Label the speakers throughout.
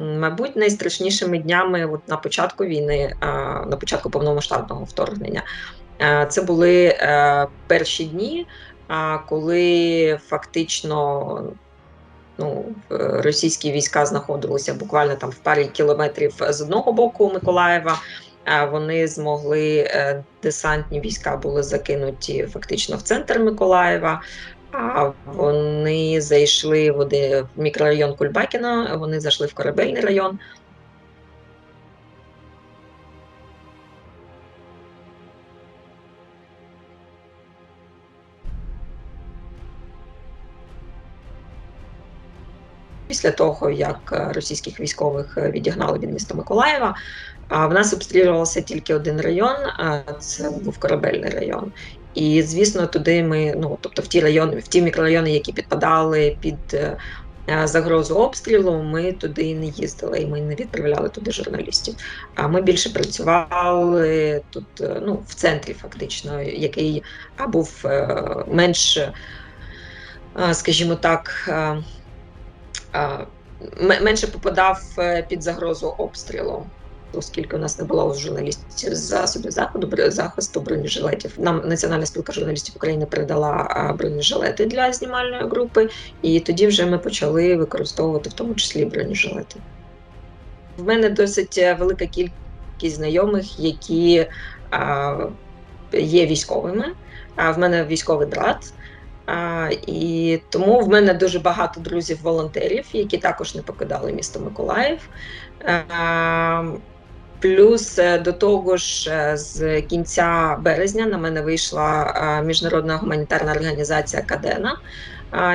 Speaker 1: Мабуть, найстрашнішими днями от на початку війни, на початку повномасштабного вторгнення, це були е, перші дні, коли фактично ну, російські війська знаходилися буквально там в парі кілометрів з одного боку Миколаєва. Вони змогли е, десантні війська були закинуті фактично в центр Миколаєва. А вони зайшли в мікрорайон Кульбакіна, вони зайшли в корабельний район. Після того, як російських військових відігнали від міста Миколаєва, в нас обстрілювався тільки один район, це був корабельний район. І звісно, туди ми, ну тобто в ті райони, в ті мікрорайони, які підпадали під е, загрозу обстрілу, ми туди не їздили і ми не відправляли туди журналістів. А ми більше працювали тут, е, ну в центрі, фактично, який був е, менш, скажімо так, менше попадав під загрозу обстрілу оскільки у нас не було журналістів засобів заходу захисту бронежилетів. Нам Національна спілка журналістів України передала бронежилети для знімальної групи, і тоді вже ми почали використовувати в тому числі бронежилети. В мене досить е, велика кількість знайомих, які а, є військовими. А в мене військовий брат. А, І тому в мене дуже багато друзів-волонтерів, які також не покидали місто Миколаїв. А, Плюс е, до того ж, е, з кінця березня на мене вийшла е, міжнародна гуманітарна організація Кадена,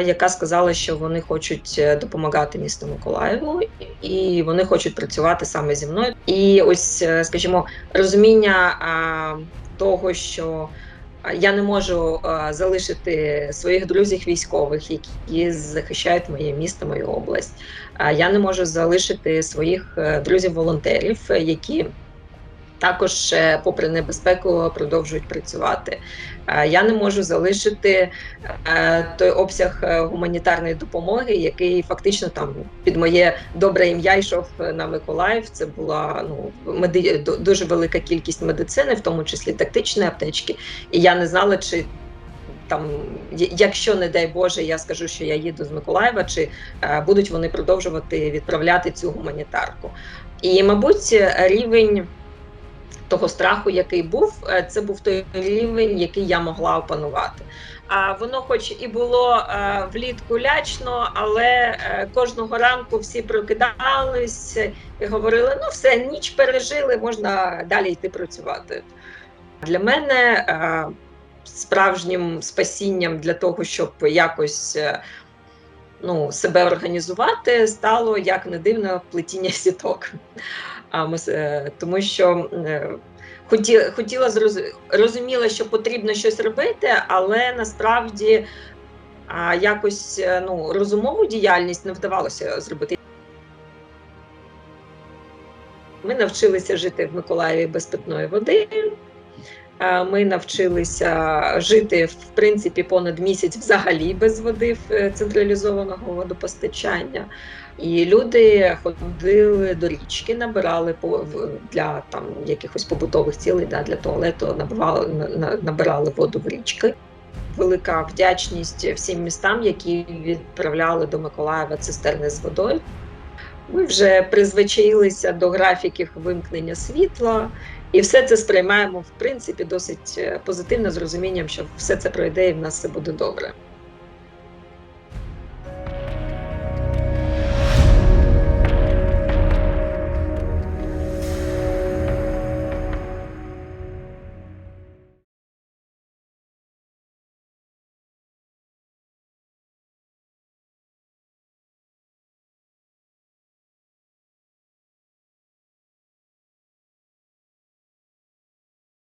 Speaker 1: яка сказала, що вони хочуть допомагати місту Миколаєву, і вони хочуть працювати саме зі мною. І ось, скажімо, розуміння того, що я не можу залишити своїх друзів військових, які захищають моє місто, мою область. Я не можу залишити своїх е, друзів-волонтерів, які також, е, попри небезпеку, продовжують працювати. Я не можу залишити е, той обсяг гуманітарної допомоги, який фактично там під моє добре ім'я йшов на Миколаїв. Це була ну меди... дуже велика кількість медицини, в тому числі тактичні аптечки. І я не знала, чи там, якщо не дай Боже, я скажу, що я їду з Миколаєва, чи е, будуть вони продовжувати відправляти цю гуманітарку. І, мабуть, рівень того страху, який був, е, це був той рівень, який я могла опанувати. А воно, хоч і було е, влітку лячно, але кожного ранку всі прокидались і говорили: ну все, ніч пережили, можна далі йти працювати. Для мене справжнім спасінням для того, щоб якось е, ну, себе організувати, стало як не дивно плетіння сіток. Е, Тому що е, хотіла, хотіла розуміла, що потрібно щось робити, але насправді якось ну, розумову діяльність не вдавалося зробити. Ми навчилися жити в Миколаєві без питної води. Ми навчилися жити в принципі понад місяць взагалі без води в е, централізованого водопостачання. І люди ходили до річки, набирали для там якихось побутових цілей, да, для туалету набивали, набирали воду в річки. Велика вдячність всім містам, які відправляли до Миколаєва цистерни з водою. Ми вже призвичаїлися до графіків вимкнення світла. І все це сприймаємо в принципі досить е, позитивно з розумінням, що все це пройде і в нас все буде добре.